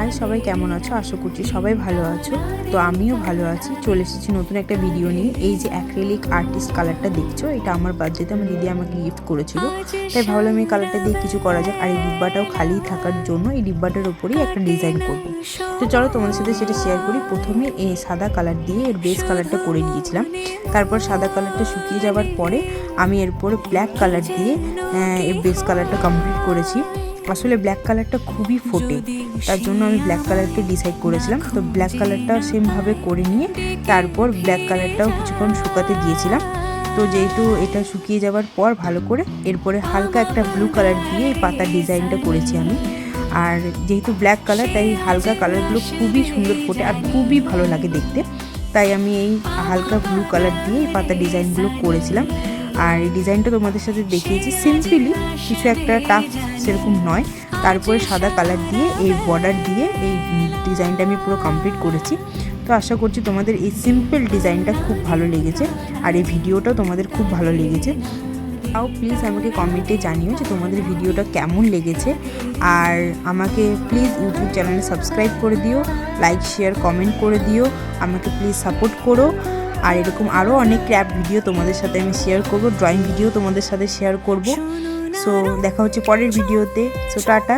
High, সবাই কেমন আছো? আশা করছি সবাই ভালো আছো। তো আমিও ভালো আছি। চলে এসেছি নতুন একটা ভিডিও নিয়ে। এই যে অ্যাক্রেলিক আর্টিস্ট কালারটা দেখছ? এটা আমার বার্থডেতে আমার দিদি আমাকে গিফট করেছিল। তাই ভাবলাম এই কালারটা দিয়ে কিছু করা যাক। আর এই ডিব্বাটাও খালি থাকার জন্য এই ডিব্বাটার উপরেই একটা ডিজাইন করব। তো চলো তোমাদের সাথে সেটা শেয়ার করি। প্রথমে এই সাদা কালার দিয়ে এর বেস কালারটা করে নিয়েছিলাম। তারপর সাদা কালারটা শুকিয়ে যাওয়ার পরে আমি এরপর ব্ল্যাক কালার দিয়ে এর বেস কালারটা কমপ্লিট করেছি। আসলে ব্ল্যাক কালারটা খুবই ফোটে। তার জন্য আমি ব্ল্যাক কালারকে ডিসাইড করেছিলাম। তো ব্ল্যাক কালারটাও সেমভাবে করে নিয়ে তারপর ব্ল্যাক কালারটাও কিছুক্ষণ শুকাতে দিয়েছিলাম। তো যেহেতু এটা শুকিয়ে যাওয়ার পর ভালো করে এরপরে হালকা একটা ব্লু কালার দিয়ে এই পাতার ডিজাইনটা করেছি আমি। আর যেহেতু ব্ল্যাক কালার তাই হালকা কালারগুলো খুবই সুন্দর ফোটে আর খুবই ভালো লাগে দেখতে। তাই আমি এই হালকা ব্লু কালার দিয়ে এই পাতা ডিজাইনগুলো করেছিলাম। আর এই ডিজাইনটা তোমাদের সাথে দেখিয়েছি সিম্পলি, কিছু একটা টাফ সেরকম নয়। তারপরে সাদা কালার দিয়ে, এই বর্ডার দিয়ে এই ডিজাইনটা আমি পুরো কমপ্লিট করেছি। তো আশা করছি তোমাদের এই সিম্পল ডিজাইনটা খুব ভালো লেগেছে আর এই ভিডিওটাও তোমাদের খুব ভালো লেগেছে। তাও প্লিজ আমাকে কমেন্টে জানিও যে তোমাদের ভিডিওটা কেমন লেগেছে। আর আমাকে প্লিজ ইউটিউব চ্যানেলে সাবস্ক্রাইব করে দিও লাইক শেয়ার কমেন্ট করে দিও, আমাকে প্লিজ সাপোর্ট করো। আর এরকম আরও অনেক ক্র্যাপ ভিডিও তোমাদের সাথে আমি শেয়ার করব ড্রয়িং ভিডিও তোমাদের সাথে শেয়ার করব। সো দেখা হচ্ছে পরের ভিডিওতে সো টাটা।